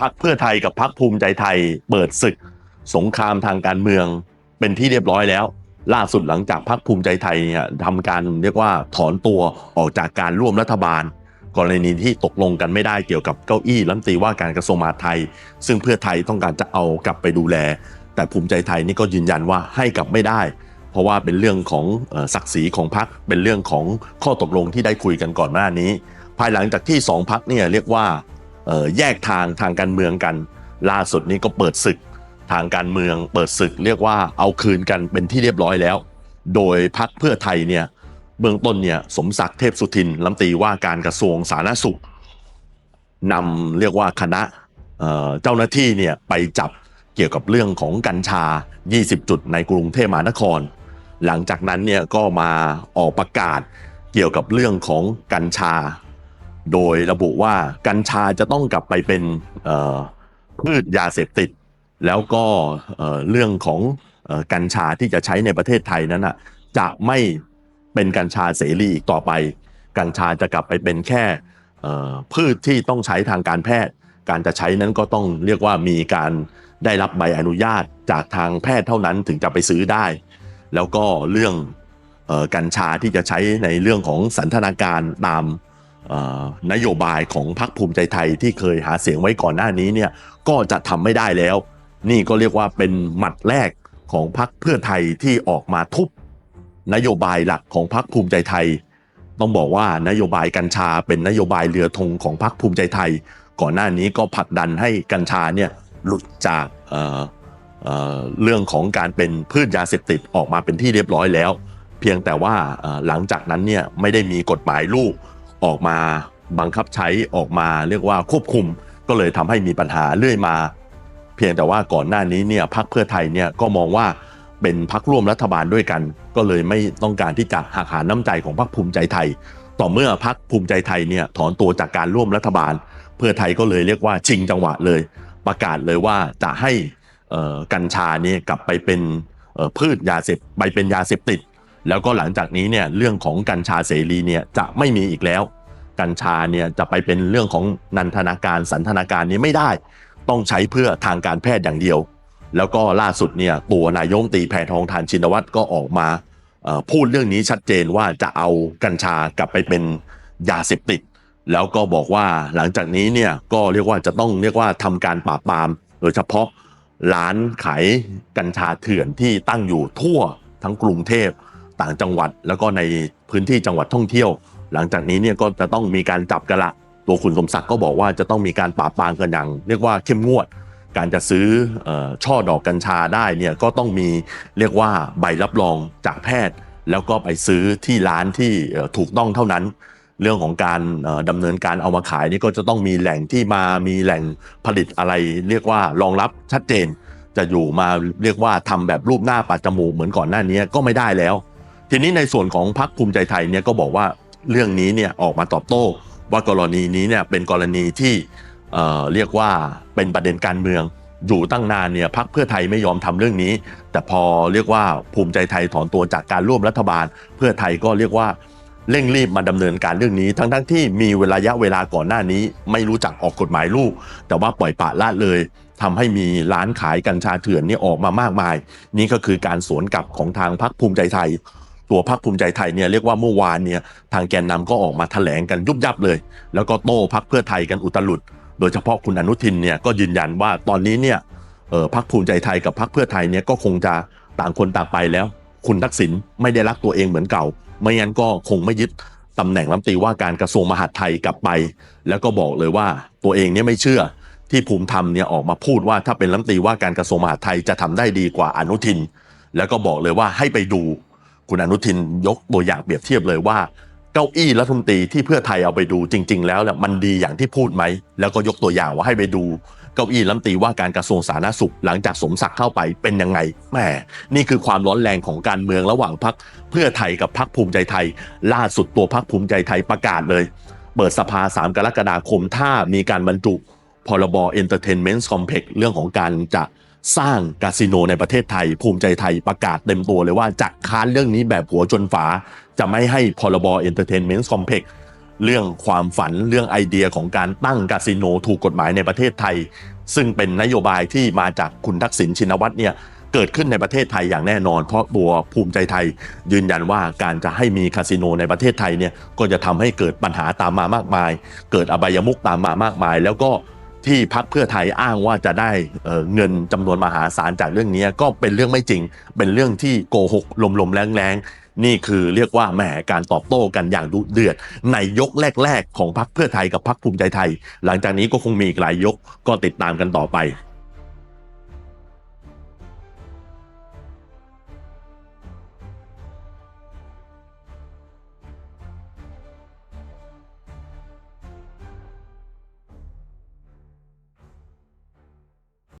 พักเพื่อไทยกับพักภูมิใจไทย เปิดศึก สงครามทางการเมืองเป็นที่เรียบร้อยแล้ว ล่าสุดหลังจากพักภูมิใจไทยเนี่ยทำการเรียกว่าถอนตัวออกจากการร่วมรัฐบาล กรณีที่ตกลงกันไม่ได้เกี่ยวกับเก้าอี้รัฐมนตรีว่าการกระทรวงมหาดไทย ซึ่งเพื่อไทยต้องการจะเอากลับไปดูแล แต่ภูมิใจไทยนี่ก็ยืนยันว่าให้กลับไม่ได้เพราะว่าเป็นเรื่องของศักดิ์ศรีของพรรคเป็นเรื่องของข้อตกลงที่ได้คุยกันก่อนหน้านี้ ภายหลังจากที่สองพักเนี่ยเรียกว่า แยกทางทางการเมืองกัน ล่าสุดนี้ก็เปิดศึกทางการเมือง เปิดศึกเรียกว่าเอาคืนกันเป็นที่เรียบร้อยแล้ว โดยพักเพื่อไทยเนี่ยเบื้องต้นเนี่ยสมศักดิ์เทพสุทินรัมตีว่าการกระทรวงสาธารณสุขนำเรียกว่าคณะเเจ้าหน้าที่เนี่ยไปจับเกี่ยวกับเรื่องของกัญชา 20 จุดในกรุงเทพมหานคร หลังจากนั้นเนี่ยก็มาออกประกาศเกี่ยวกับเรื่องของกัญชา โดยระบุว่ากัญชาจะต้องกลับไปเป็นพืชยาเสพติด แล้วก็เรื่องของกัญชาที่จะใช้ในประเทศไทยนั้นอะจะไม่เป็นกัญชาเสรีอีกต่อไป กัญชาจะกลับไปเป็นแค่พืชที่ต้องใช้ทางการแพทย์ การจะใช้นั้นก็ต้องเรียกว่ามีการได้รับใบอนุญาตจากทางแพทย์เท่านั้นถึงจะไปซื้อได้ แล้วก็เรื่องกัญชาที่จะใช้ในเรื่องของสันทนาการตาม นโยบายของพรรคภูมิใจไทยที่เคยหาเสียงไว้ก่อนหน้านี้เนี่ยก็จะทำไม่ได้แล้ว นี่ก็เรียกว่าเป็นหมัดแรกของพรรคเพื่อไทยที่ออกมาทุบนโยบายหลักของพรรคภูมิใจไทย ต้องบอกว่านโยบายกัญชาเป็นนโยบายเรือธงของพรรคภูมิใจไทย ก่อนหน้านี้ก็ผลักดันให้กัญชาเนี่ยหลุดจากเเเรื่องของการเป็นพืชยาเสพติดออกมาเป็นที่เรียบร้อยแล้ว เพียงแต่ว่าหลังจากนั้นเนี่ยไม่ได้มีกฎหมายลูก ออกมาบังคับใช้ออกมาเรียกว่าควบคุม ก็เลยทำให้มีปัญหาเรื่อยมา เพียงแต่ว่าก่อนหน้านี้เนี่ยพรรคเพื่อไทยเนี่ยก็มองว่าเป็นพรรคร่วมรัฐบาลด้วยกัน ก็เลยไม่ต้องการที่จะหักหาน้ำใจของพรรคภูมิใจไทย ต่อเมื่อพรรคภูมิใจไทยเนี่ยถอนตัวจากการร่วมรัฐบาล เพื่อไทยก็เลยเรียกว่าชิงจังหวะเลย ประกาศเลยว่าจะให้กัญชาเนี่ยกลับไปเป็นพืชยาเสพไปเป็นยาเสพติด แล้วก็หลังจากนี้เนี่ยเรื่องของกัญชาเสรีเนี่ยจะไม่มีอีกแล้ว กัญชาเนี่ยจะไปเป็นเรื่องของนันทนาการสันทนาการนี้ไม่ได้ ต้องใช้เพื่อทางการแพทย์อย่างเดียว แล้วก็ล่าสุดเนี่ยตัวนายกรัฐมตีแพทองทานชินวัตรก็ออกมาพูดเรื่องนี้ชัดเจนว่าจะเอากัญชากลับไปเป็นยาเสพติด แล้วก็บอกว่าหลังจากนี้เนี่ยก็เรียกว่าจะต้องเรียกว่าทำการปราบปราม โดยเฉพาะร้านขายกัญชาเถื่อนที่ตั้งอยู่ทั่วทั้งกรุงเทพ ต่างจังหวัด แล้วก็ในพื้นที่จังหวัดท่องเที่ยว หลังจากนี้เนี่ยก็จะต้องมีการจับกันละ ตัวคุณสมศักดิ์ก็บอกว่าจะต้องมีการปราบปรามกันอย่างเรียกว่าเข้มงวด การจะซื้ออช่อดอกกัญชาได้เนี่ยก็ต้องมีเรียกว่าใบรับรองจากแพทย์ แล้วก็ไปซื้อที่ร้านที่ถูกต้องเท่านั้นเรื่องของการเอ่อดำเนินการเอามาขายนี่ก็จะต้องมีแหล่งที่มามีแหล่งผลิตอะไร เรียกว่ารองรับชัดเจน จะอยู่มาเรียกว่าทำแบบรูปหน้าปัดจมูกเหมือนก่อนหน้านี้ก็ไม่ได้แล้ว ทีนี้ในส่วนของพรรคภูมิใจไทยเนี่ยก็บอกว่าเรื่องนี้เนี่ยออกมาตอบโต้ว่ากรณีนี้เนี่ยเป็นกรณีที่เเรียกว่าเป็นประเด็นการเมืองอยู่ตั้งนานเนี่ยพรรคเพื่อไทยไม่ยอมทำเรื่องนี้ แต่พอเรียกว่าภูมิใจไทยถอนตัวจากการร่วมรัฐบาล เพื่อไทยก็เรียกว่าเร่งรีบมาดำเนินการเรื่องนี้ ทั้งทั้งๆที่มีเวลาระยะเวลาก่อนหน้านี้ ไม่รู้จักออกกฎหมายลูก แต่ว่าปล่อยปละละเลยทำให้มีร้านขายกัญชาเถื่อนนี่ออกมามากมาย นี่ก็คือการสวนกลับของทางพรรคภูมิใจไทย ตัวพรรคภูมิใจไทยเนี่ยเรียกว่าเมื่อวานเนี่ยทางแกนนำก็ออกมาแถลงกันยุบยับเลย แล้วก็โต้พรรคเพื่อไทยกันอุตลุด โดยเฉพาะคุณอนุทินเนี่ยก็ยืนยันว่าตอนนี้เนี่ยเออพรรคภูมิใจไทยกับพรรคเพื่อไทยเนี่ยก็คงจะต่างคนต่างไปแล้ว คุณทักษิณไม่ได้รักตัวเองเหมือนเก่า ไม่งั้นก็คงไม่ยึดตำแหน่งรัฐมนตรีว่าการกระทรวงมหาดไทยกลับไป แล้วก็บอกเลยว่าตัวเองเนี่ยไม่เชื่อที่ภูมิธรรมเนี่ยออกมาพูดว่าถ้าเป็นรัฐมนตรีว่าการกระทรวงมหาดไทยจะทำได้ดีกว่าอนุทิน แล้วก็บอกเลยว่าให้ไปดู คุณอนุทินยกตัวอย่างเปรียบเทียบเลยว่า เก้าอี้รัฐมนตรีที่เพื่อไทยเอาไปดูจริง ๆ แล้วเนี่ยมันดีอย่างที่พูดไหม แล้วก็ยกตัวอย่างว่าให้ไปดูเก้าอี้รัฐมนตรีว่าการกระทรวงสาธารณสุข หลังจากสมศักดิ์เข้าไปเป็นยังไงแหมนี่คือความร้อนแรงของการเมืองระหว่างพรรคเพื่อไทยกับพรรคภูมิใจไทย ล่าสุดตัวพรรคภูมิใจไทยประกาศเลย เปิดสภา 3 กรกฎาคมถ้ามีการบรรจุพรบ Entertainment Complex เรื่องของการจะ สร้างคาสิโนในประเทศไทย ภูมิใจไทยประกาศเต็มตัวเลยว่าจะค้านเรื่องนี้แบบหัวจนฝา จะไม่ให้พรบ Entertainment Complex เรื่องความฝันเรื่องไอเดียของการตั้งคาสิโนถูกกฎหมายในประเทศไทย ซึ่งเป็นนโยบายที่มาจากคุณทักษิณชินวัตรเนี่ยเกิดขึ้นในประเทศไทยอย่างแน่นอน เพราะตัวภูมิใจไทย ยืนยันว่าการจะให้มีคาสิโนในประเทศไทยเนี่ยก็จะทำให้เกิดปัญหาตามมามากมาย เกิดอบายมุกตามมามากมาย แล้วก็ ที่พักเพื่อไทยอ้างว่าจะได้เเงินจำนวนมหาศาลจากเรื่องนี้ก็เป็นเรื่องไม่จริง เป็นเรื่องที่โกหกลมๆแรงๆ นี่คือเรียกว่าแหมการตอบโต้กันอย่างดุเดือด ในยกแรก ๆ ของพักเพื่อไทยกับพักภูมิใจไทย หลังจากนี้ก็คงมีอีกหลายยกก็ติดตามกันต่อไป